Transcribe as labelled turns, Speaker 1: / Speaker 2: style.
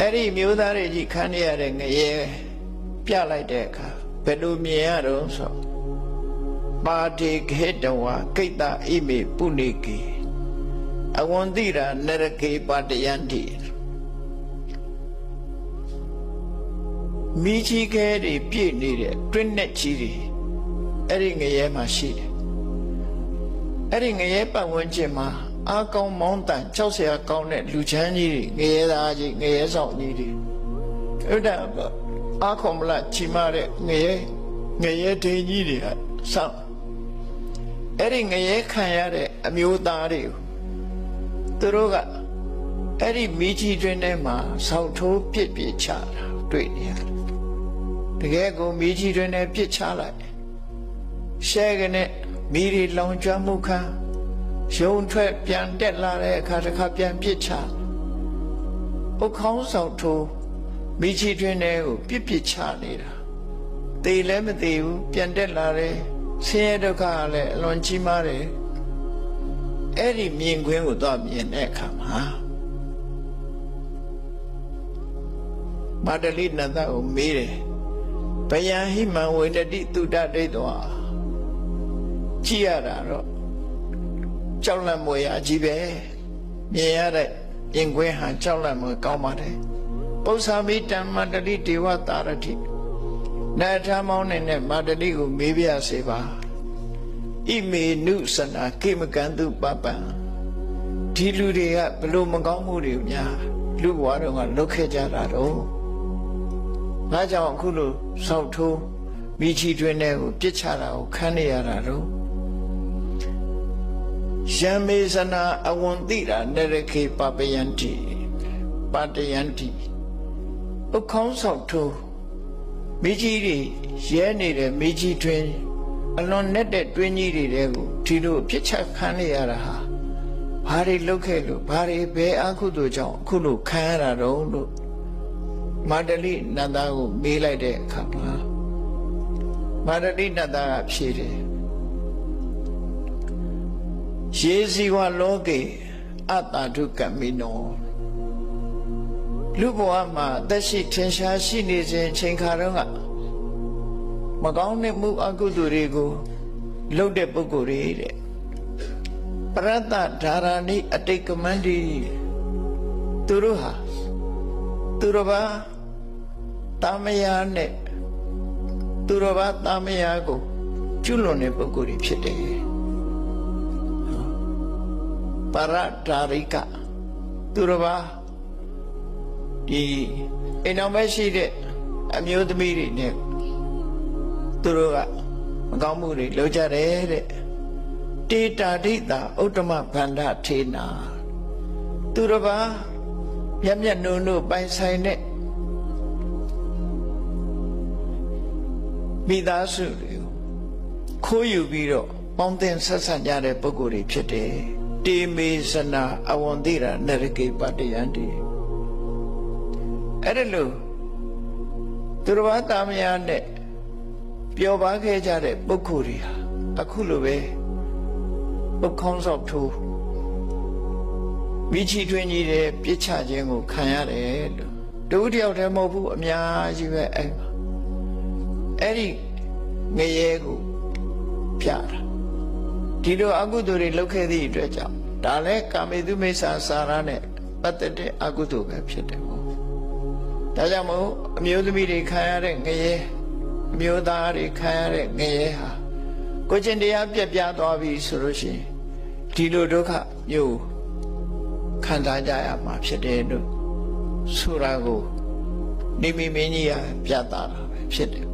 Speaker 1: အဲ့ဒီမျိုးသားတွေကြီးခန်းရတဲ့ငရဲပြလိုက်တဲ့အခါဘယ်လိုမြင်ရတော့ဆိုပါတိခေတဝကိတ္တဣမေပုနေကေအဝန္တိရာနရကေပတယန္တိမိကြီးခဲတွေပြည့်နေတဲ့တွင်းနဲ့ကြီးတွေအဲ့ဒီငရဲမှာရှိတယ်အဲ့ဒီငရဲပတ်ဝန်းကျင်မှာ အာကောင်မောင်းတန်60ဆရာကောင်းတဲ့လူချမ်းကြီးတွေငရဲသားကြီးငရဲဆောင်ကြီးတွေအဲ့ဒါအာခွန်မလာချီမာတဲ့ငရဲငရဲဒိန်ကြီးတွေကဆောက်အဲ့ဒီငရဲခံရတဲ့အမျိုးသားတွေသူတို့ကအဲ့ဒီမိကြီးတွင်ထဲမှာဆောက်ထိုးပြစ်ပြစ်ချတာတွေ့နေရတယ်တကယ်ကိုမိကြီးတွင်ထဲပြစ်ချလိုက်ရှဲကနဲ့မိတွေလောင်ကျွမ်းမှုခံ ရုံထွက်ပြန်တက်လာတဲ့အခါတစ်ခါပြန်ပြစ်ချပုတ်ခေါင်းဆောင်ထိုးမိချီတွင်တွေကိုပြစ်ပြစ်ချနေတာသေလည်းမသေးဘူးပြန်တက်လာတယ်ဆင်းရဲဒုက္ခကလည်းအလွန်ကြီးမားတယ်အဲ့ဒီမြင်ကွင်းကိုတော့မြင်တဲ့အခါမှာမာတလိနန္ဒကိုမေးတယ်ဘယံဟိမံဝေတတိတုဒ္ဒဒိဋ္ဌဝါကြည့်ရတာတော့ ကြောက်လန့်မွေရကြီးပဲမြင်ရတဲ့ရင်ခွင်းဟာကြောက်လန့်မွေကောင်းပါတယ်ပု္ပ္ပာမိတံမတတိဒေဝတာရတိနာထမောင်းနေတဲ့မာတတိကိုမေးပြစေပါဣမေနုစနာကိမကံတုပပံဒီလူတွေကဘလို့မကောင်းမှုတွေများလူဘဝတော့ကလုတ်ခဲ့ကြတာတော့ငါကြောင့်အခုလိုစောက်ထိုးမိချီတွင်တဲ့ကိုပြစ်ချတာကိုခန်းနေရတာတော့ ယံမေဇနာအဝန္တိရာနရခေပပယန္တိပတယန္တိဥခေါင်းဆောက်ထိုးမိကြီးတွေရဲနေတဲ့မိကြီးတွင်အလွန်နဲ့တဲ့တွင်းကြီးတွေတဲ့ကိုဒီလိုပြစ်ချက်ခံနေရတာဟာဘာတွေလုပ်ခဲ့လို့ဘာတွေဘယ်အကုသို့ကြောင့်အခုလိုခံရတာတော့လို့မာတလိနန္ဒာကိုမေးလိုက်တဲ့အခါမှာမာတလိနန္ဒာကဖြေတယ် ယေစီဝလောကေအတ္တဒုက္ခမိနောလူဘဝမှာအသက်ရှိထင်ရှားရှိနေစဉ်ချိန်ခါတော့ကမကောင်းတဲ့မှုအကုသိုလ်တွေကိုလုပ်တဲ့ပုဂ္ဂိုလ်တွေတဲ့ပရတ္တဓာရဏိအတိတ်ကမန္တိသူတို့ဟာသူတော်ဘာတာမယာနဲ့သူတော်ဘာတာမယာကိုကျွလွန်တဲ့ပုဂ္ဂိုလ်တွေဖြစ်တယ် ပရဒာရိကသူတော်ဘာဒီအိမ်တော်မဲ့ရှိတဲ့အမျိုးသမီးတွေနဲ့သူတို့ကမကောင်းမှုတွေလုပ်ကြတယ်တဲ့တေတာဒိတာဥတ္တမဗန္ဒထေနာသူတော်ဘာမျက်မျက်နှုံတို့ပိုင်ဆိုင်တဲ့မိသားစုတွေကိုခိုးယူပြီးတော့ပေါင်းတင်ဆက်ဆံကြတဲ့ပုဂ္ဂိုလ်တွေဖြစ်တယ် တေမေဇနာအဝန္တိရာနရကေပတယန္တိအဲ့ဒါလို့သူတော်ဘာတာမယာနဲ့ပျော်ပါခဲ့ကြတဲ့ပုဂ္ဂိုလ်တွေဟာအခုလိုပဲပုတ်ခေါင်းဆောက်ထိုးမိချီတွင်ကြီးတဲ့ပြစ်ချခြင်းကိုခံရတယ်လို့ဒုတိယတည်းမဟုတ်ဘူးအများကြီးပဲအဲ့မှာအဲ့ဒီငရဲကိုပြတာ ဒီလိုအကုသိုလ်တွေလုပ်ခဲ့သည့်အတွက်ကြောင့်ဒါလည်းကာမေတုမိစ္ဆာစာရနဲ့ပတ်သက်တဲ့အကုသိုလ်ပဲဖြစ်တယ်ပေါ့ဒါကြောင့်မို့အမျိုးသမီးတွေခံရတဲ့ငရဲအမျိုးသားတွေခံရတဲ့ငရဲဟာကိုကျင်တရားပြက်ပြားသွားပြီဆိုလို့ရှိရင်ဒီလိုဒုက္ခမျိုးခံစားကြရမှာဖြစ်တယ်လို့ဆိုတာကိုနေမီမင်းကြီးကပြသတာပဲဖြစ်တယ်